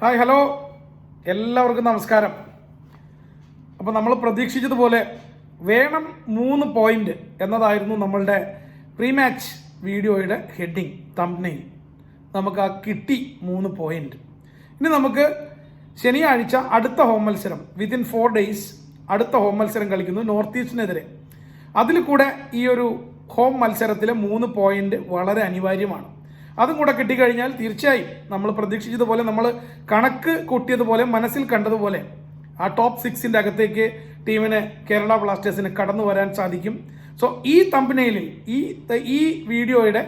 Hi hello. എല്ലാവർക്കും നമസ്കാരം. അപ്പോൾ നമ്മൾ പ്രതീക്ഷിച്ചതുപോലെ വേണം മൂന്ന് പോയിന്റ് എന്നതായിരുന്നു നമ്മളുടെ പ്രീ മാച്ച് വീഡിയോയുടെ ഹെഡിങ് തംബ്നെയിൽ നമുക്ക് ആ കിട്ടി മൂന്ന് പോയിന്റ് ഇനി നമുക്ക് ശനിയാഴ്ച അടുത്ത ഹോം മത്സരം വിതിൻ ഫോർ ഡേയ്സ് അടുത്ത ഹോം മത്സരം കളിക്കുന്നു നോർത്ത് ഈസ്റ്റിനെതിരെ അതിൽ കൂടെ ഈ ഒരു ഹോം മത്സരത്തിലെ മൂന്ന് പോയിന്റ് വളരെ അനിവാര്യമാണ്. അതും കൂടെ കിട്ടിക്കഴിഞ്ഞാൽ തീർച്ചയായും നമ്മൾ പ്രതീക്ഷിച്ചതുപോലെ നമ്മൾ കണക്ക് കൂട്ടിയതുപോലെ മനസ്സിൽ കണ്ടതുപോലെ ആ ടോപ്പ് സിക്സിന്റെ അകത്തേക്ക് ടീമിന് കേരള ബ്ലാസ്റ്റേഴ്സിന് കടന്നു വരാൻ സാധിക്കും. സോ ഈ തമ്പനയിലിൽ ഈ ഈ വീഡിയോയുടെ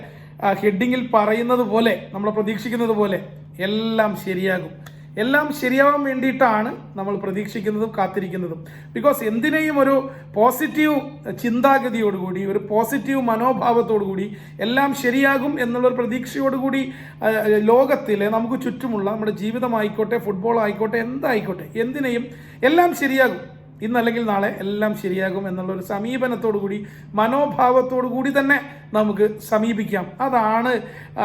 ഹെഡിങ്ങിൽ പറയുന്നത് പോലെ നമ്മൾ പ്രതീക്ഷിക്കുന്നത് പോലെ എല്ലാം ശരിയാകും. എല്ലാം ശരിയാവാൻ വേണ്ടിയിട്ടാണ് നമ്മൾ പ്രതീക്ഷിക്കുന്നതും കാത്തിരിക്കുന്നതും. ബിക്കോസ് എന്തിനേയും ഒരു പോസിറ്റീവ് ചിന്താഗതിയോടുകൂടി ഒരു പോസിറ്റീവ് മനോഭാവത്തോടുകൂടി എല്ലാം ശരിയാകും എന്നുള്ളൊരു പ്രതീക്ഷയോടുകൂടി ലോകത്തിലെ നമുക്ക് ചുറ്റുമുള്ള നമ്മുടെ ജീവിതമായിക്കോട്ടെ ഫുട്ബോൾ ആയിക്കോട്ടെ എന്തായിക്കോട്ടെ എന്തിനേയും എല്ലാം ശരിയാകും. ഇന്നല്ലെങ്കിൽ നാളെ എല്ലാം ശരിയാകും എന്നുള്ള ഒരു സമീപനത്തോടു കൂടി മനോഭാവത്തോടു കൂടി തന്നെ നമുക്ക് സമീപിക്കാം. അതാണ്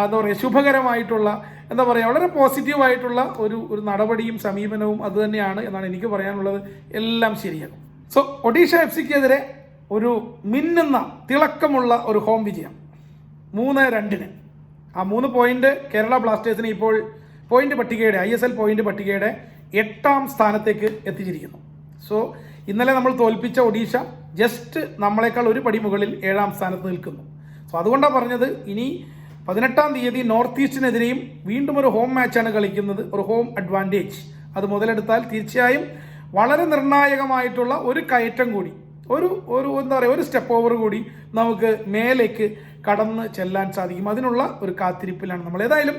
എന്താ പറയുക ശുഭകരമായിട്ടുള്ള എന്താ പറയുക വളരെ പോസിറ്റീവായിട്ടുള്ള ഒരു ഒരു നടപടിയും സമീപനവും അതുതന്നെയാണ് എന്നാണ് എനിക്ക് പറയാനുള്ളത്. എല്ലാം ശരിയാകും. സോ ഒഡീഷ എഫ് സിക്കെതിരെ ഒരു മിന്നുന്ന തിളക്കമുള്ള ഒരു ഹോം വിജയം. മൂന്ന് രണ്ടിന്. ആ മൂന്ന് പോയിന്റ് കേരള ബ്ലാസ്റ്റേഴ്സിന് ഇപ്പോൾ പോയിന്റ് പട്ടികയുടെ ഐ എസ് എൽ പോയിന്റ് പട്ടികയുടെ എട്ടാം സ്ഥാനത്തേക്ക് എത്തിച്ചിരിക്കുന്നു. സോ ഇന്നലെ നമ്മൾ തോൽപ്പിച്ച ഒഡീഷ ജസ്റ്റ് നമ്മളെക്കാൾ ഒരു പടി മുകളിൽ ഏഴാം സ്ഥാനത്ത് നിൽക്കുന്നു. സോ അതുകൊണ്ടാണ് പറഞ്ഞത് ഇനി പതിനെട്ടാം തീയതി നോർത്ത് ഈസ്റ്റിനെതിരെയും വീണ്ടും ഒരു ഹോം മാച്ചാണ് കളിക്കുന്നത് ഒരു ഹോം അഡ്വാന്റേജ് അത് മുതലെടുത്താൽ തീർച്ചയായും വളരെ നിർണായകമായിട്ടുള്ള ഒരു കയറ്റം കൂടി ഒരു ഒരു എന്താ പറയുക ഒരു സ്റ്റെപ്പ് ഓവർ കൂടി നമുക്ക് മേലേക്ക് കടന്ന് ചെല്ലാൻ സാധിക്കും. അതിനുള്ള ഒരു കാത്തിരിപ്പിലാണ് നമ്മൾ. ഏതായാലും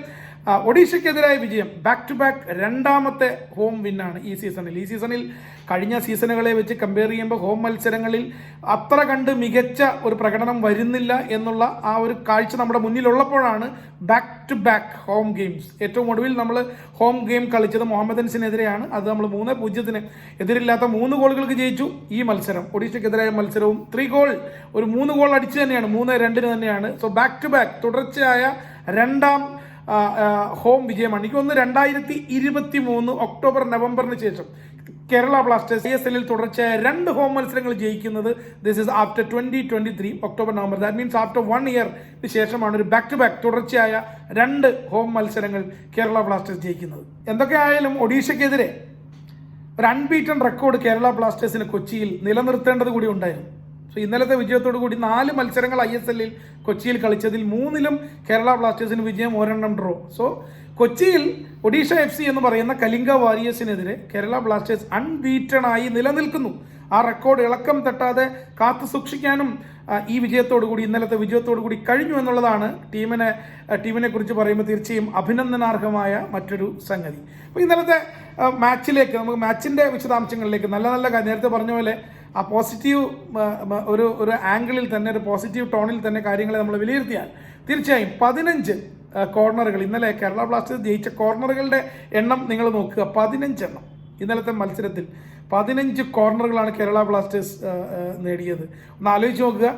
ഒഡീഷയ്ക്കെതിരായ വിജയം ബാക്ക് ടു ബാക്ക് രണ്ടാമത്തെ ഹോം വിന്നാണ് ഈ സീസണിൽ ഈ സീസണിൽ കഴിഞ്ഞ സീസണുകളെ വെച്ച് കമ്പയർ ചെയ്യുമ്പോൾ ഹോം മത്സരങ്ങളിൽ അത്ര കണ്ട് മികച്ച ഒരു പ്രകടനം വരുന്നില്ല എന്നുള്ള ആ ഒരു കാഴ്ച നമ്മുടെ മുന്നിലുള്ളപ്പോഴാണ് back to back home games ഏറ്റവും ഒടുവിൽ നമ്മൾ ഹോം ഗെയിം കളിച്ചത് മുഹമ്മദൻസിനെതിരെയാണ്. അത് നമ്മൾ മൂന്ന് പൂജ്യത്തിന് എതിരില്ലാത്ത മൂന്ന് ഗോളുകൾക്ക് ജയിച്ചു ഈ മത്സരം. ഒഡീഷയ്ക്കെതിരായ മത്സരവും ത്രീ ഗോൾ ഒരു മൂന്ന് ഗോൾ അടിച്ചു തന്നെയാണ് മൂന്ന് രണ്ടിന് തന്നെയാണ്. സോ ബാക്ക് ടു ബാക്ക് തുടർച്ചയായ രണ്ടാം ഹോം വിജയമാണ്. എനിക്ക് ഒന്ന് രണ്ടായിരത്തി ഇരുപത്തി മൂന്ന് ഒക്ടോബർ നവംബറിന് ശേഷം കേരള ബ്ലാസ്റ്റേഴ്സ് സി എസ് എല്ലിൽ തുടർച്ചയായ രണ്ട് ഹോം മത്സരങ്ങൾ ജയിക്കുന്നത് this is after twenty twenty three October November. That means after one ഇയറിന് ശേഷമാണ് ഒരു ബാക്ക് ടു ബാക്ക് തുടർച്ചയായ രണ്ട് ഹോം മത്സരങ്ങൾ കേരള ബ്ലാസ്റ്റേഴ്സ് ജയിക്കുന്നത്. എന്തൊക്കെയായാലും ഒഡീഷയ്ക്കെതിരെ ഒരു അൺബീറ്റൺ റെക്കോർഡ് കേരള ബ്ലാസ്റ്റേഴ്സിന് കൊച്ചിയിൽ നിലനിർത്തേണ്ടത് കൂടി ഉണ്ടായിരുന്നു. സോ ഇന്നലത്തെ വിജയത്തോടു കൂടി നാല് മത്സരങ്ങൾ ഐ എസ് എല്ലിൽ കൊച്ചിയിൽ കളിച്ചതിൽ മൂന്നിലും കേരള ബ്ലാസ്റ്റേഴ്സിന് വിജയം ഒരെണ്ണം ഡ്രോ സോ കൊച്ചിയിൽ ഒഡീഷ എഫ് സി എന്ന് പറയുന്ന കലിംഗ വാരിയേഴ്സിനെതിരെ കേരള ബ്ലാസ്റ്റേഴ്സ് അൺബീറ്റൺ ആയി നിലനിൽക്കുന്നു. ആ റെക്കോർഡ് ഇളക്കം തട്ടാതെ കാത്തു സൂക്ഷിക്കാനും ഈ വിജയത്തോടു കൂടി ഇന്നലത്തെ വിജയത്തോടു കൂടി കഴിഞ്ഞു എന്നുള്ളതാണ് ടീമിനെ ടീമിനെ കുറിച്ച് പറയുമ്പോൾ തീർച്ചയായും അഭിനന്ദനാർഹമായ മറ്റൊരു സംഗതി. അപ്പോൾ ഇന്നലത്തെ മാച്ചിലേക്ക് നമുക്ക് മാച്ചിന്റെ വിശദാംശങ്ങളിലേക്ക് നല്ല നല്ല നേരത്തെ പറഞ്ഞ പോലെ ആ പോസിറ്റീവ് ഒരു ഒരു ആംഗിളിൽ തന്നെ ഒരു പോസിറ്റീവ് ടോണിൽ തന്നെ കാര്യങ്ങളെ നമ്മൾ വിലയിരുത്തിയാൽ തീർച്ചയായും പതിനഞ്ച് കോർണറുകൾ ഇന്നലെ കേരള ബ്ലാസ്റ്റേഴ്സ് ജയിച്ച കോർണറുകളുടെ എണ്ണം നിങ്ങൾ നോക്കുക. പതിനഞ്ചെണ്ണം ഇന്നലത്തെ മത്സരത്തിൽ. പതിനഞ്ച് കോർണറുകളാണ് കേരള ബ്ലാസ്റ്റേഴ്സ് നേടിയത്. ഒന്ന് ആലോചിച്ച് നോക്കുക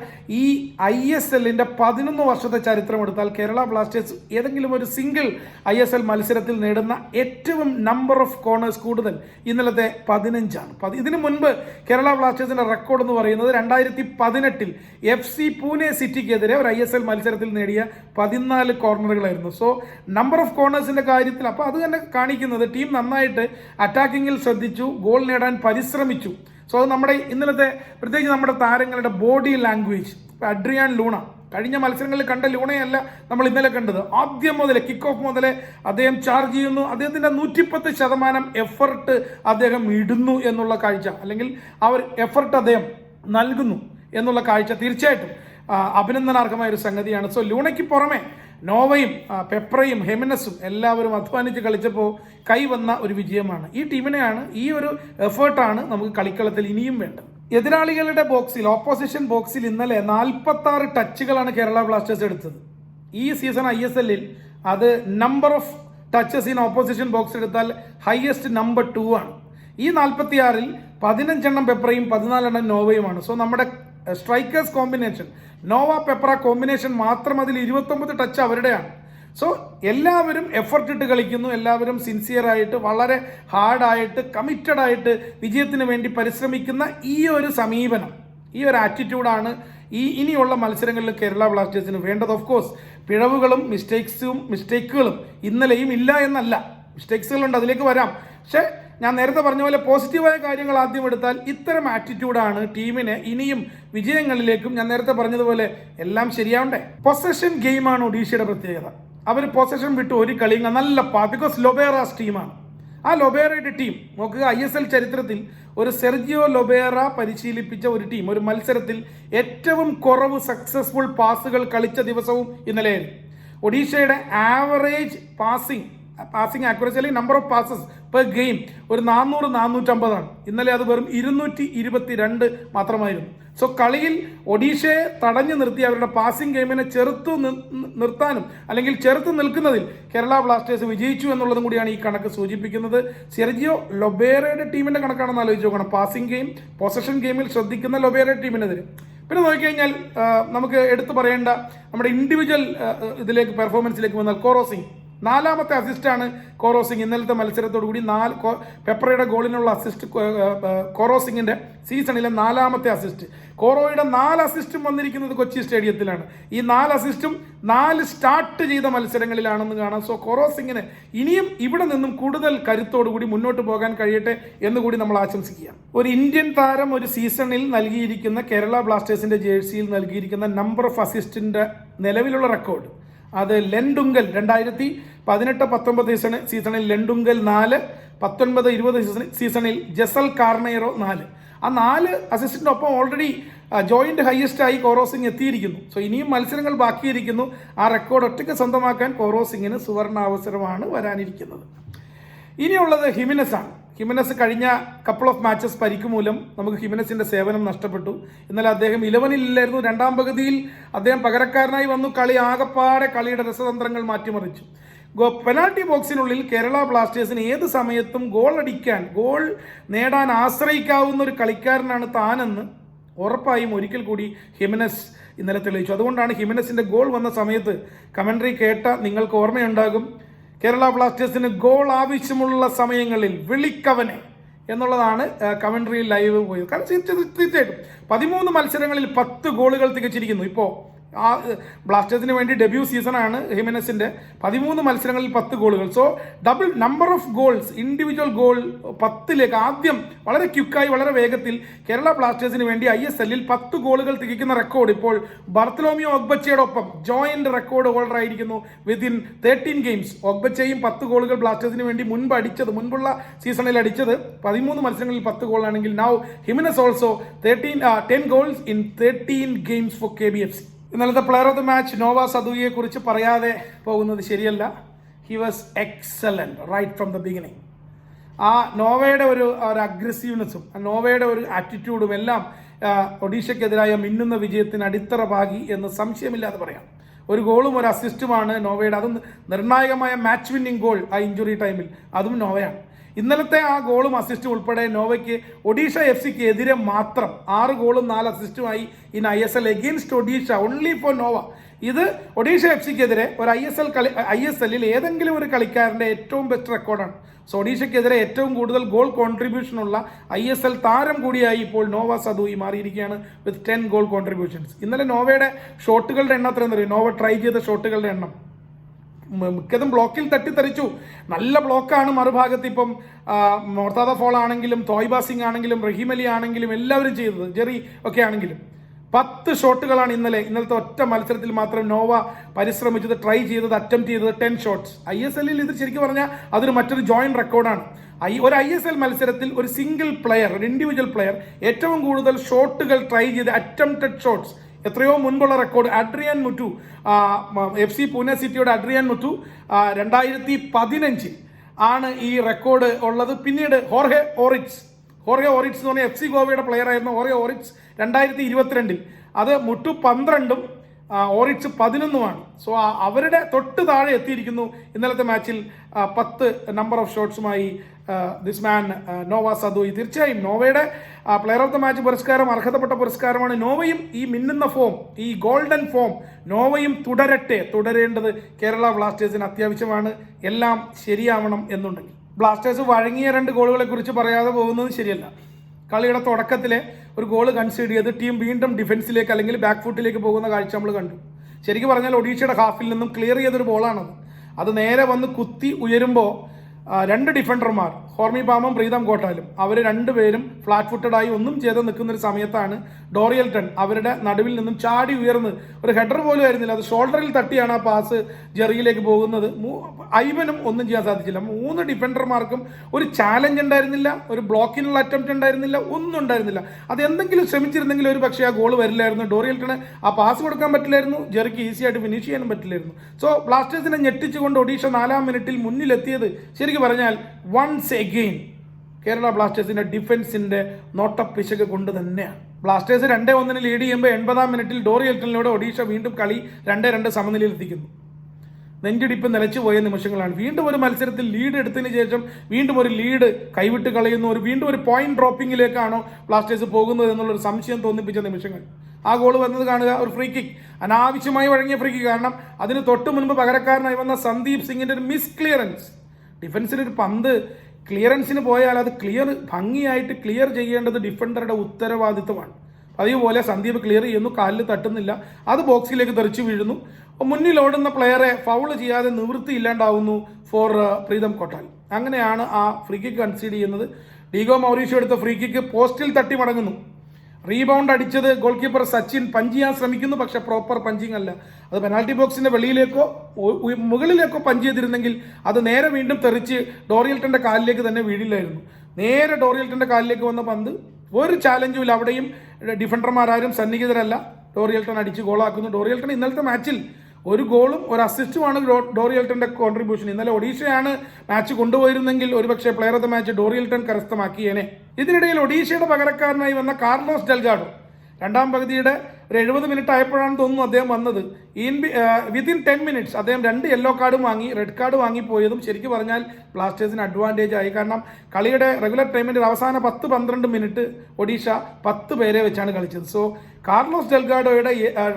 ഈ ഐ എസ് എല്ലിന്റെ പതിനൊന്ന് വർഷത്തെ ചരിത്രം എടുത്താൽ കേരള ബ്ലാസ്റ്റേഴ്സ് ഏതെങ്കിലും ഒരു സിംഗിൾ ഐ എസ് എൽ മത്സരത്തിൽ നേടുന്ന ഏറ്റവും നമ്പർ ഓഫ് കോർണേഴ്സ് കൂടുതൽ ഇന്നലത്തെ പതിനഞ്ചാണ്. ഇതിനു മുൻപ് കേരള ബ്ലാസ്റ്റേഴ്സിന്റെ റെക്കോർഡ് എന്ന് പറയുന്നത് രണ്ടായിരത്തി പതിനെട്ടിൽ എഫ് സി പൂനെ സിറ്റിക്കെതിരെ ഒരു ഐ എസ് എൽ മത്സരത്തിൽ നേടിയ പതിനാല് കോർണറുകളായിരുന്നു. സോ നമ്പർ ഓഫ് കോർണേഴ്സിന്റെ കാര്യത്തിൽ അപ്പോൾ അത് തന്നെ കാണിക്കുന്നത് ടീം നന്നായിട്ട് അറ്റാക്കിങ്ങിൽ ശ്രദ്ധിച്ചു ഗോൾ നേടാൻ പരിശ്രമിച്ചു. സോ അത് നമ്മുടെ ഇന്നലത്തെ പ്രത്യേകിച്ച് നമ്മുടെ താരങ്ങളുടെ ബോഡി ലാംഗ്വേജ് അഡ്രിയാൻ ലൂണ കഴിഞ്ഞ മത്സരങ്ങളിൽ കണ്ട ലൂണയല്ല നമ്മൾ ഇന്നലെ കണ്ടത്. ആദ്യം മുതലേ കിക്ക് ഓഫ് മുതലേ അദ്ദേഹം ചാർജ് ചെയ്യുന്നു. അദ്ദേഹത്തിന്റെ നൂറ്റിപ്പത്ത് ശതമാനം എഫർട്ട് അദ്ദേഹം ഇടുന്നു എന്നുള്ള കാഴ്ച അല്ലെങ്കിൽ ആ ഒരു എഫർട്ട് അദ്ദേഹം നൽകുന്നു എന്നുള്ള കാഴ്ച തീർച്ചയായിട്ടും അഭിനന്ദനാർഹമായ ഒരു സംഗതിയാണ്. സോ ലൂണയ്ക്ക് പുറമെ നോവയും പെപ്രയും ഹെമിനസും എല്ലാവരും അധ്വാനിച്ച് കളിച്ചപ്പോൾ കൈവന്ന ഒരു വിജയമാണ്. ഈ ടീമിനെയാണ് ഈ ഒരു എഫേർട്ടാണ് നമുക്ക് കളിക്കളത്തിൽ ഇനിയും വേണ്ടത്. എതിരാളികളുടെ ബോക്സിൽ ഓപ്പോസിഷൻ ബോക്സിൽ ഇന്നലെ നാൽപ്പത്തി ആറ് ടച്ചുകളാണ് കേരള ബ്ലാസ്റ്റേഴ്സ് എടുത്തത്. ഈ സീസൺ ഐ എസ് എല്ലിൽ അത് number of touches in opposition box എടുത്താൽ ഹയസ്റ്റ് നമ്പർ ടു ആണ്. ഈ നാൽപ്പത്തിയാറിൽ പതിനഞ്ചെണ്ണം പെപ്പറയും പതിനാലെണ്ണം നോവയുമാണ്. സോ നമ്മുടെ strikers combination Noah Peprah combination മാത്രം അതിൽ ഇരുപത്തൊമ്പത് ടച്ച് അവരുടെയാണ്. സോ എല്ലാവരും എഫർട്ട് ഇട്ട് കളിക്കുന്നു. എല്ലാവരും സിൻസിയർ ആയിട്ട് വളരെ ഹാർഡായിട്ട് കമ്മിറ്റഡ് ആയിട്ട് വിജയത്തിന് വേണ്ടി പരിശ്രമിക്കുന്ന ഈ ഒരു സമീപനം ഈ ഒരു ആറ്റിറ്റ്യൂഡാണ് ഈ ഇനിയുള്ള മത്സരങ്ങളിൽ കേരള ബ്ലാസ്റ്റേഴ്സിന് വേണ്ടത്. ഓഫ് കോഴ്സ് പിഴവുകളും മിസ്റ്റേക്സും മിസ്റ്റേക്കുകളും ഇന്നലെയും ഇല്ല എന്നല്ല. മിസ്റ്റേക്സുകളുണ്ട് അതിലേക്ക് വരാം. പക്ഷേ ഞാൻ നേരത്തെ പറഞ്ഞ പോലെ പോസിറ്റീവായ കാര്യങ്ങൾ ആദ്യം എടുത്താൽ ഇത്തരം ആറ്റിറ്റ്യൂഡാണ് ടീമിനെ ഇനിയും വിജയങ്ങളിലേക്കും ഞാൻ നേരത്തെ പറഞ്ഞതുപോലെ എല്ലാം ശരിയാവണ്ടേ. പൊസഷൻ ഗെയിമാണ് ഒഡീഷയുടെ പ്രത്യേകത. അവർ പൊസഷൻ വിട്ട് ഒരു കളിയും നല്ല പാ ബിക്കോസ് ലൊബേറാസ് ടീമാണ് ആ ലൊബേറയുടെ ടീം നോക്കുക ഐ എസ് എൽ ചരിത്രത്തിൽ ഒരു സെർജിയോ ലൊബേറ പരിശീലിപ്പിച്ച ഒരു ടീം ഒരു മത്സരത്തിൽ ഏറ്റവും കുറവ് സക്സസ്ഫുൾ പാസുകൾ കളിച്ച ദിവസവും ഇന്നലെയായിരുന്നു. ഒഡീഷയുടെ ആവറേജ് പാസിംഗ് പാസിംഗ് ആക്യുറസി അല്ലെങ്കിൽ number of passes per game ഒരു നാനൂറ് നാനൂറ്റമ്പതാണ് ഇന്നലെ അത് വെറും ഇരുന്നൂറ്റി ഇരുപത്തി രണ്ട് മാത്രമായിരുന്നു. സോ കളിയിൽ ഒഡീഷയെ തടഞ്ഞു നിർത്തി അവരുടെ പാസിംഗ് ഗെയിമിനെ ചെറുത്തു നിർത്താനും അല്ലെങ്കിൽ ചെറുത്ത് നിൽക്കുന്നതിൽ കേരള ബ്ലാസ്റ്റേഴ്സ് വിജയിച്ചു എന്നുള്ളതും കൂടിയാണ് ഈ കണക്ക് സൂചിപ്പിക്കുന്നത്. സെർജിയോ ലൊബേറയുടെ ടീമിന്റെ കണക്കാണെന്ന് ആലോചിച്ച് നോക്കണം. പാസിംഗ് ഗെയിം പൊസഷൻ ഗെയിമിൽ ശ്രദ്ധിക്കുന്ന ലൊബേറ ടീമിനെതിരെ. പിന്നെ നോക്കിക്കഴിഞ്ഞാൽ നമുക്ക് എടുത്തു പറയേണ്ട നമ്മുടെ ഇൻഡിവിജ്വൽ ഇതിലേക്ക് പെർഫോമൻസിലേക്ക് വന്ന കോറോ സിംഗ്. നാലാമത്തെ അസിസ്റ്റാണ് കോറോസിംഗ് ഇന്നലത്തെ മത്സരത്തോടു കൂടി നാല് പെപ്പറയുടെ ഗോളിനുള്ള അസിസ്റ്റ് കോ- ആ, ആ, കോറോ സിംഗിന്റെ സീസണിലെ നാലാമത്തെ അസിസ്റ്റ് കോറോയുടെ നാല് അസിസ്റ്റും വന്നിരിക്കുന്നത് കൊച്ചി സ്റ്റേഡിയത്തിലാണ്. ഈ നാല് അസിസ്റ്റും നാല് സ്റ്റാർട്ട് ചെയ്ത മത്സരങ്ങളിലാണെന്ന് കാണാം. സോ കോറോസിംഗിന് ഇനിയും ഇവിടെ നിന്നും കൂടുതൽ കരുത്തോടു കൂടി മുന്നോട്ട് പോകാൻ കഴിയട്ടെ എന്ന് കൂടി നമ്മൾ ആശംസിക്കുക ഒരു ഇന്ത്യൻ താരം ഒരു സീസണിൽ നൽകിയിരിക്കുന്ന കേരള ബ്ലാസ്റ്റേഴ്സിന്റെ ജേഴ്സിയിൽ നൽകിയിരിക്കുന്ന നമ്പർ ഓഫ് അസിസ്റ്റിന്റെ നിലവിലുള്ള റെക്കോർഡ് അത് ലെൻഡുങ്കൽ രണ്ടായിരത്തി പതിനെട്ട് പത്തൊമ്പത് സീസണ് സീസണിൽ ലെൻഡുങ്കൽ നാല് പത്തൊൻപത് ഇരുപത് സീസണിൽ സീസണിൽ ജസൽ കാർണേറോ നാല്. ആ നാല് അസിസ്റ്റന്റ് ഒപ്പം ഓൾറെഡി ജോയിന്റ് ഹയസ്റ്റ് ആയി കോറോ സിംഗ് എത്തിയിരിക്കുന്നു. സോ ഇനിയും മത്സരങ്ങൾ ബാക്കിയിരിക്കുന്നു. ആ റെക്കോർഡ് ഒറ്റയ്ക്ക് സ്വന്തമാക്കാൻ കോറോ സിംഗിന് സുവർണ വരാനിരിക്കുന്നത്. ഇനിയുള്ളത് ഹിമിനസ് ആണ് ഹിമിനസ് കഴിഞ്ഞ കപ്പിൾ ഓഫ് മാച്ചസ് പരിക്ക് മൂലം നമുക്ക് ഹിമനസിന്റെ സേവനം നഷ്ടപ്പെട്ടു. എന്നാൽ അദ്ദേഹം ഇലവനിൽ ഇല്ലായിരുന്നു. രണ്ടാം പകുതിയിൽ അദ്ദേഹം പകരക്കാരനായി വന്നു. കളി ആകപ്പാടെ കളിയുടെ രസതന്ത്രങ്ങൾ മാറ്റിമറിച്ചു. ഗോ പെനാൾട്ടി ബോക്സിനുള്ളിൽ കേരള ബ്ലാസ്റ്റേഴ്സിന് ഏത് സമയത്തും ഗോൾ അടിക്കാൻ ഗോൾ നേടാൻ ആശ്രയിക്കാവുന്ന ഒരു കളിക്കാരനാണ് താനെന്ന് ഉറപ്പായും ഒരിക്കൽ കൂടി ഹിമനസ് ഇന്നലെ തെളിയിച്ചു. അതുകൊണ്ടാണ് ഹിമനസിന്റെ ഗോൾ വന്ന സമയത്ത് കമൻട്രി കേട്ട നിങ്ങൾക്ക് ഓർമ്മയുണ്ടാകും. കേരള ബ്ലാസ്റ്റേഴ്സിന് ഗോൾ ആവശ്യമുള്ള സമയങ്ങളിൽ വിളിക്കവനെ എന്നുള്ളതാണ് കമന്ററി ലൈവ് പോയത്. കാരണം തീർച്ച- തീർച്ചയായിട്ടും പതിമൂന്ന് മത്സരങ്ങളിൽ പത്ത് ഗോളുകൾ തികച്ചിരിക്കുന്നു. ഇപ്പോൾ ആ ബ്ലാസ്റ്റേഴ്സിന് വേണ്ടി ഡെബ്യൂ സീസണാണ് ഹിമനസിന്റെ പതിമൂന്ന് മത്സരങ്ങളിൽ പത്ത് ഗോളുകൾ. So double number of goals individual goal പത്തിലേക്ക് ആദ്യം വളരെ ക്യുക്കായി വളരെ വേഗത്തിൽ കേരള ബ്ലാസ്റ്റേഴ്സിന് വേണ്ടി ഐ എസ് എല്ലിൽ പത്ത് ഗോളുകൾ തികയ്ക്കുന്ന റെക്കോർഡ് ഇപ്പോൾ ബർത്തലോമിയോ ഒഗ്ബച്ചയുടെ ഒപ്പം ജോയിന്റ് റെക്കോർഡ് ഹോൾഡർ ആയിരിക്കുന്നു വിത്തിൻ തേർട്ടീൻ ഗെയിംസ് ഒഗ്ബച്ചയും പത്ത് ഗോളുകൾ ബ്ലാസ്റ്റേഴ്സിന് വേണ്ടി മുൻപ് അടിച്ചത് മുൻപുള്ള സീസണിൽ അടിച്ചത് പതിമൂന്ന് മത്സരങ്ങളിൽ പത്ത് ഗോളാണെങ്കിൽ now Jimenez also thirteen ten goals in thirteen games for K B F C ഇന്നലത്തെ player of the match Noah സദുയെ കുറിച്ച് പറയാതെ പോകുന്നത് ശരിയല്ല. He was excellent right from the beginning ആ നോവയുടെ ഒരു ഒരു അഗ്രസീവ്നെസ്സും നോവയുടെ ഒരു ആറ്റിറ്റ്യൂഡും എല്ലാം ഒഡീഷയ്ക്കെതിരായ മിന്നുന്ന വിജയത്തിന് അടിത്തറ പാകി എന്ന് സംശയമില്ലാതെ പറയാം. ഒരു ഗോളും ഒരു അസിസ്റ്റുമാണ് നോവയുടെ. അതും നിർണായകമായ മാച്ച് വിന്നിംഗ് ഗോൾ ആ ഇഞ്ചുറി ടൈമിൽ അതും നോവയാണ്. ഇന്നലത്തെ ആ ഗോളും അസിസ്റ്റും ഉൾപ്പെടെ നോവയ്ക്ക് ഒഡീഷ എഫ് സിക്ക് എതിരെ മാത്രം ആറ് ഗോളും നാല് അസിസ്റ്റുമായി in I S L against Odisha only four Noah. ഇത് ഒഡീഷ എഫ് സിക്കെതിരെ ഒരു ഐ എസ് എൽ കളി ഐ എസ് എല്ലിൽ ഏതെങ്കിലും ഒരു കളിക്കാരന്റെ ഏറ്റവും ബെസ്റ്റ് റെക്കോർഡാണ് സോ ഒഡീഷയ്ക്കെതിരെ ഏറ്റവും കൂടുതൽ ഗോൾ കോൺട്രിബ്യൂഷൻ ഉള്ള ഐ എസ് എൽ താരം കൂടിയായി ഇപ്പോൾ നോവ സദുയി മാറിയിരിക്കുകയാണ് വിത്ത് ടെൻ ഗോൾ കോൺട്രിബ്യൂഷൻസ് ഇന്നലെ നോവയുടെ ഷോട്ടുകളുടെ എണ്ണം അത്ര നോവ ട്രൈ ചെയ്ത ഷോട്ടുകളുടെ എണ്ണം. മിക്കതും ബ്ലോക്കിൽ തട്ടിത്തെറിച്ചു. നല്ല ബ്ലോക്കാണ് മറുഭാഗത്ത് ഇപ്പം മോർത്താദ ഫോൾ ആണെങ്കിലും തോയ്ബ സിംഗ് ആണെങ്കിലും റഹീം അലി ആണെങ്കിലും എല്ലാവരും ചെയ്തത് ജെറി ഒക്കെ ആണെങ്കിലും. പത്ത് ഷോട്ടുകളാണ് ഇന്നലെ ഇന്നലത്തെ ഒറ്റ മത്സരത്തിൽ മാത്രം നോവ പരിശ്രമിച്ചത് ട്രൈ ചെയ്തത് അറ്റംപ്റ്റ് ചെയ്തത് ടെൻ ഷോട്ട്സ്. ഐ എസ് എല്ലിൽ ഇത് ശരിക്കും പറഞ്ഞാൽ അതൊരു മറ്റൊരു ജോയിന്റ് റെക്കോർഡാണ്. ഐ ഒരു ഐ എസ് എൽ മത്സരത്തിൽ ഒരു സിംഗിൾ പ്ലെയർ ഒരു ഇൻഡിവിജ്വൽ പ്ലെയർ ഏറ്റവും കൂടുതൽ ഷോട്ടുകൾ ട്രൈ ചെയ്ത് അറ്റംപ്റ്റഡ് ഷോട്ട്സ്. എത്രയോ മുൻപുള്ള record. Adrian Mutu F C Pune സിറ്റിയുടെ അഡ്രിയൻ മുറ്റു രണ്ടായിരത്തി പതിനഞ്ചിൽ ആണ് ഈ റെക്കോർഡ് ഉള്ളത്. പിന്നീട് ഹോർഹെ ഓറിറ്റ്സ് ഹോർഹെ ഓറിറ്റ്സ് എന്ന് പറഞ്ഞാൽ എഫ് സി ഗോവയുടെ പ്ലെയർ ആയിരുന്നു ഹോർഹെ ഓറിറ്റ്സ് രണ്ടായിരത്തി ഇരുപത്തിരണ്ടിൽ. അത് മുട്ടു പന്ത്രണ്ടും ഓറിറ്റ്സ് പതിനൊന്നുമാണ്. സോ അവരുടെ തൊട്ട് താഴെ എത്തിയിരിക്കുന്നു ഇന്നലത്തെ മാച്ചിൽ പത്ത് നമ്പർ ഓഫ് ഷോട്ട്സുമായി ദിസ് മാൻ നോവ സദോയി. തീർച്ചയായും നോവയുടെ പ്ലെയർ ഓഫ് ദ മാച്ച് പുരസ്കാരം അർഹതപ്പെട്ട പുരസ്കാരമാണ്. നോവയും ഈ മിന്നുന്ന ഫോം ഈ ഗോൾഡൻ ഫോം നോവയും തുടരട്ടെ. തുടരേണ്ടത് കേരള ബ്ലാസ്റ്റേഴ്സിന് അത്യാവശ്യമാണ്. എല്ലാം ശരിയാവണം എന്നുണ്ടെങ്കിൽ ബ്ലാസ്റ്റേഴ്സ് വഴങ്ങിയ രണ്ട് ഗോളുകളെക്കുറിച്ച് പറയാതെ പോകുന്നത് ശരിയല്ല. കളിയുടെ തുടക്കത്തിലെ ഒരു ഗോൾ കൺസീഡ് ചെയ്ത് ടീം വീണ്ടും ഡിഫൻസിലേക്ക് അല്ലെങ്കിൽ ബാക്ക് ഫുട്ടിലേക്ക് പോകുന്ന കാഴ്ച നമ്മൾ കണ്ടു. ശരിക്കും പറഞ്ഞാൽ ഒഡീഷയുടെ ഹാഫിൽ നിന്നും ക്ലിയർ ചെയ്തൊരു ബോളാണത് അത് നേരെ വന്ന് കുത്തി ഉയരുമ്പോൾ രണ്ട് ഡിഫൻഡർമാർ ഹോർമി പാമും പ്രീതം കോട്ടാലും അവർ രണ്ടുപേരും ഫ്ലാറ്റ് ഫുട്ടഡായി ഒന്നും ചെയ്ത് നിൽക്കുന്ന ഒരു സമയത്താണ് ഡോറിയൽട്ടൺ അവരുടെ നടുവിൽ നിന്നും ചാടി ഉയർന്ന് ഒരു ഹെഡർ പോലും ആയിരുന്നില്ല. അത് ഷോൾഡറിൽ തട്ടിയാണ് ആ പാസ് ജെറിയിലേക്ക് പോകുന്നത്. ഐവനും ഒന്നും ചെയ്യാൻ സാധിച്ചില്ല. മൂന്ന് ഡിഫൻഡർമാർക്കും ഒരു ചാലഞ്ച് ഉണ്ടായിരുന്നില്ല ഒരു ബ്ലോക്കിനുള്ള അറ്റംപ്റ്റ് ഉണ്ടായിരുന്നില്ല ഒന്നും ഉണ്ടായിരുന്നില്ല. അത് എന്തെങ്കിലും ശ്രമിച്ചിരുന്നെങ്കിൽ ഒരു പക്ഷേ ആ ഗോൾ വരില്ലായിരുന്നു. ഡോറിയൽട്ടണ് ആ പാസ് കൊടുക്കാൻ പറ്റില്ലായിരുന്നു. ജെറിക്ക് ഈസി ആയിട്ട് ഫിനിഷ് ചെയ്യാനും പറ്റില്ലായിരുന്നു. സോ ബ്ലാസ്റ്റേഴ്സിനെ ഞെട്ടിച്ചുകൊണ്ട് ഒഡീഷ നാലാം മിനിറ്റിൽ മുന്നിലെത്തിയത് ശരിക്കും പറഞ്ഞാൽ വൺസ് എഗെയിൻ കേരള ബ്ലാസ്റ്റേഴ്സിന്റെ ഡിഫൻസിന്റെ നോട്ടപ്പിശക് കൊണ്ട് തന്നെയാണ്. ബ്ലാസ്റ്റേഴ്സ് രണ്ടേ ഒന്നിന് ലീഡ് ചെയ്യുമ്പോൾ എൺപതാം മിനിറ്റിൽ ഡോറി എൽട്ടനിലൂടെ ഒഡീഷ വീണ്ടും കളി രണ്ടേ രണ്ട് സമനിലയിൽ എത്തിക്കുന്നു. നെഞ്ചിടിപ്പ് നിലച്ചു പോയ നിമിഷങ്ങളാണ്. വീണ്ടും ഒരു മത്സരത്തിൽ ലീഡ് എടുത്തതിന് ശേഷം വീണ്ടും ഒരു ലീഡ് കൈവിട്ട് കളയുന്ന. ഒരു വീണ്ടും ഒരു പോയിന്റ് ഡ്രോപ്പിങ്ങിലേക്കാണോ ബ്ലാസ്റ്റേഴ്സ് പോകുന്നത് എന്നുള്ളൊരു സംശയം തോന്നിപ്പിച്ച നിമിഷങ്ങൾ. ആ ഗോൾ വന്നത് കാണുക ഒരു ഫ്രീ കിക്ക് അനാവശ്യമായി വഴങ്ങിയ ഫ്രീ കിക്ക് കാരണം അതിന് തൊട്ട് മുൻപ് പകരക്കാരനായി വന്ന സന്ദീപ് സിംഗിന്റെ ഒരു മിസ് ക്ലിയറൻസ് ഡിഫൻസിൽ ഒരു പന്ത് ക്ലിയറൻസിന് പോയാൽ അത് ക്ലിയർ ഭംഗിയായിട്ട് ക്ലിയർ ചെയ്യേണ്ടത് ഡിഫൻഡറുടെ ഉത്തരവാദിത്തമാണ് അതേപോലെ സന്ദീപ് ക്ലിയർ ചെയ്യുന്നു കാലിൽ തട്ടുന്നില്ല. അത് ബോക്സിലേക്ക് തെറിച്ചു വീഴുന്നു. മുന്നിൽ ഓടുന്ന പ്ലെയറെ ഫൗൾ ചെയ്യാതെ നിവൃത്തി ഇല്ലാണ്ടാവുന്നു ഫോർ പ്രീതം കൊട്ടാൽ അങ്ങനെയാണ് ആ ഫ്രീ കിക്ക് കൺസീഡ് ചെയ്യുന്നത്. ഡീഗോ മൗറീഷ്യോ എടുത്ത ഫ്രീ കിക്ക് പോസ്റ്റിൽ തട്ടി മടങ്ങുന്നു. റീബൗണ്ട് അടിച്ചത് ഗോൾ കീപ്പർ സച്ചിൻ. പഞ്ച് ചെയ്യാൻ ശ്രമിക്കുന്നു പക്ഷേ പ്രോപ്പർ പഞ്ചിങ് അല്ല. അത് പെനാൽറ്റി ബോക്സിന്റെ വെളിയിലേക്കോ മുകളിലേക്കോ പഞ്ച് ചെയ്തിരുന്നെങ്കിൽ അത് നേരെ വീണ്ടും തെറിച്ച് ഡോറിയൽട്ടന്റെ കാലിലേക്ക് തന്നെ വീഴില്ലായിരുന്നു. നേരെ ഡോറിയൽട്ടന്റെ കാലിലേക്ക് വന്ന പന്ത് ഒരു ചാലഞ്ചും ഇല്ല. അവിടെയും ഡിഫൻഡർമാരാരും സന്നിഹിതരല്ല. ഡോറിയൽട്ടൺ അടിച്ച് ഗോളാക്കുന്നു ഡോറിയൽട്ടൺ ഇന്നലത്തെ മാച്ചിൽ ഒരു ഗോളും ഒരു അസിസ്റ്റുമാണ് ഡോറിയൽട്ടന്റെ കോൺട്രിബ്യൂഷൻ ഇന്നലെ ഒഡീഷയാണ് മാച്ച് കൊണ്ടുപോയിരുന്നെങ്കിൽ ഒരുപക്ഷെ player of the match Dorielton കരസ്ഥമാക്കിയേനെ. ഇതിനിടയിൽ ഒഡീഷയുടെ പകരക്കാരനായി വന്ന കാർലോസ് ഡെൽഗാഡോ. രണ്ടാം പകുതിയുടെ ഒരു എഴുപത് മിനിറ്റ് ആയപ്പോഴാണ് തോന്നുന്നു അദ്ദേഹം വന്നത്. ഇൻ വിതിൻ ടെൻ മിനിറ്റ്സ് അദ്ദേഹം രണ്ട് യെല്ലോ കാർഡും വാങ്ങി റെഡ് കാർഡ് വാങ്ങിപ്പോയതും ശരിക്കും പറഞ്ഞാൽ ബ്ലാസ്റ്റേഴ്സിന് അഡ്വാന്റേജ് ആയി. കാരണം കളിയുടെ റെഗുലർ ടൈമിന്റെ അവസാന പത്ത് പന്ത്രണ്ട് മിനിറ്റ് ഒഡീഷ പത്ത് പേരെ വെച്ചാണ് കളിച്ചത്. സോ കാർലോസ് ഡെൽഗാഡോയുടെ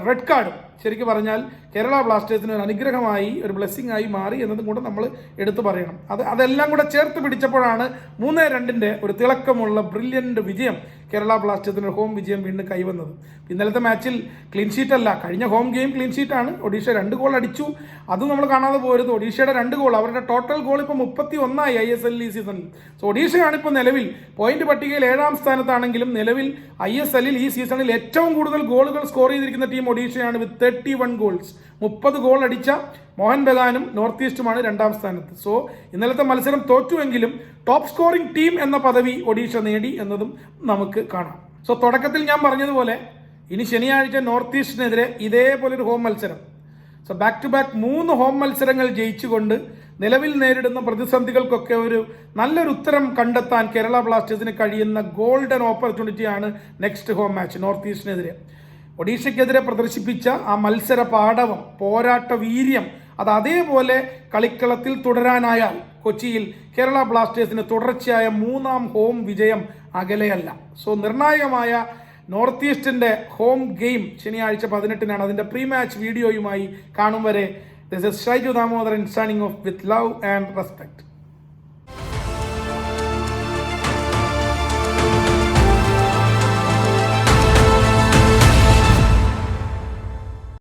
റെഡ് കാർഡ് ശരിക്കും പറഞ്ഞാൽ കേരള ബ്ലാസ്റ്റേഴ്സിന് ഒരു അനുഗ്രഹമായി ഒരു ബ്ലെസ്സിങ് ആയി മാറി എന്നതും കൂടെ നമ്മൾ എടുത്തു പറയണം. അത് അതെല്ലാം കൂടെ ചേർത്ത് പിടിച്ചപ്പോഴാണ് മൂന്ന് രണ്ടിന്റെ ഒരു തിളക്കമുള്ള ബ്രില്യന്റ് വിജയം കേരള ബ്ലാസ്റ്റേഴ്സിന് ഹോം വിജയം വീണ്ടും കൈവന്നത്. ഇന്നലത്തെ മാച്ചിൽ ക്ലീൻ ഷീറ്റ് അല്ല കഴിഞ്ഞ ഹോം ഗെയിം ക്ലീൻ ഷീറ്റാണ് ഒഡീഷ രണ്ട് ഗോൾ അടിച്ചു. അതും നമ്മൾ കാണാതെ പോരുത്. ഒഡീഷയുടെ രണ്ട് ഗോൾ അവരുടെ ടോട്ടൽ ഗോൾ ഇപ്പോൾ മുപ്പത്തി ഒന്നായി ഐ എസ് എൽ ഈ സീസണിൽ സോ ഒഡീഷയാണ് ഇപ്പോൾ നിലവിൽ പോയിന്റ് പട്ടികയിൽ ഏഴാം സ്ഥാനത്താണെങ്കിലും നിലവിൽ ഐ എസ് എല്ലിൽ ഈ സീസണിൽ ഏറ്റവും കൂടുതൽ ഗോളുകൾ സ്കോർ ചെയ്തിരിക്കുന്ന ടീം ഒഡീഷയാണ് വിത്ത് തേർട്ടി വൺ ഗോൾസ് മുപ്പത് ഗോൾ അടിച്ച മോഹൻ ബഗാനും നോർത്ത് ഈസ്റ്റുമാണ് രണ്ടാം സ്ഥാനത്ത്. സോ ഇന്നലത്തെ മത്സരം തോറ്റുവെങ്കിലും ടോപ്പ് സ്കോറിംഗ് ടീം എന്ന പദവി ഒഡീഷ നേടി എന്നതും നമുക്ക് കാണാം. സോ തുടക്കത്തിൽ ഞാൻ പറഞ്ഞതുപോലെ ഇനി ശനിയാഴ്ച നോർത്ത് ഈസ്റ്റിനെതിരെ ഇതേപോലെ ഒരു ഹോം മത്സരം. സോ ബാക്ക് ടു ബാക്ക് മൂന്ന് ഹോം മത്സരങ്ങൾ ജയിച്ചുകൊണ്ട് നിലവിൽ നേരിടുന്ന പ്രതിസന്ധികൾക്കൊക്കെ ഒരു നല്ലൊരു ഉത്തരം കണ്ടെത്താൻ കേരള ബ്ലാസ്റ്റേഴ്സിന് കഴിയുന്ന ഗോൾഡൻ ഓപ്പർച്യൂണിറ്റിയാണ് നെക്സ്റ്റ് ഹോം മാച്ച് നോർത്ത് ഈസ്റ്റിനെതിരെ ഒഡീഷയ്ക്കെതിരെ പ്രദർശിപ്പിച്ച ആ മത്സര പാടവം പോരാട്ട വീര്യം അത് അതേപോലെ കളിക്കളത്തിൽ തുടരാനായാൽ കൊച്ചിയിൽ കേരള ബ്ലാസ്റ്റേഴ്സിന് തുടർച്ചയായ മൂന്നാം ഹോം വിജയം അകലെയല്ല. സോ നിർണായകമായ നോർത്ത് ഈസ്റ്റിന്റെ ഹോം ഗെയിം ശനിയാഴ്ച പതിനെട്ടിനാണ്. അതിന്റെ പ്രീ മാച്ച് വീഡിയോയുമായി കാണും വരെ. This is Shaiju Damodaran signing off with love and respect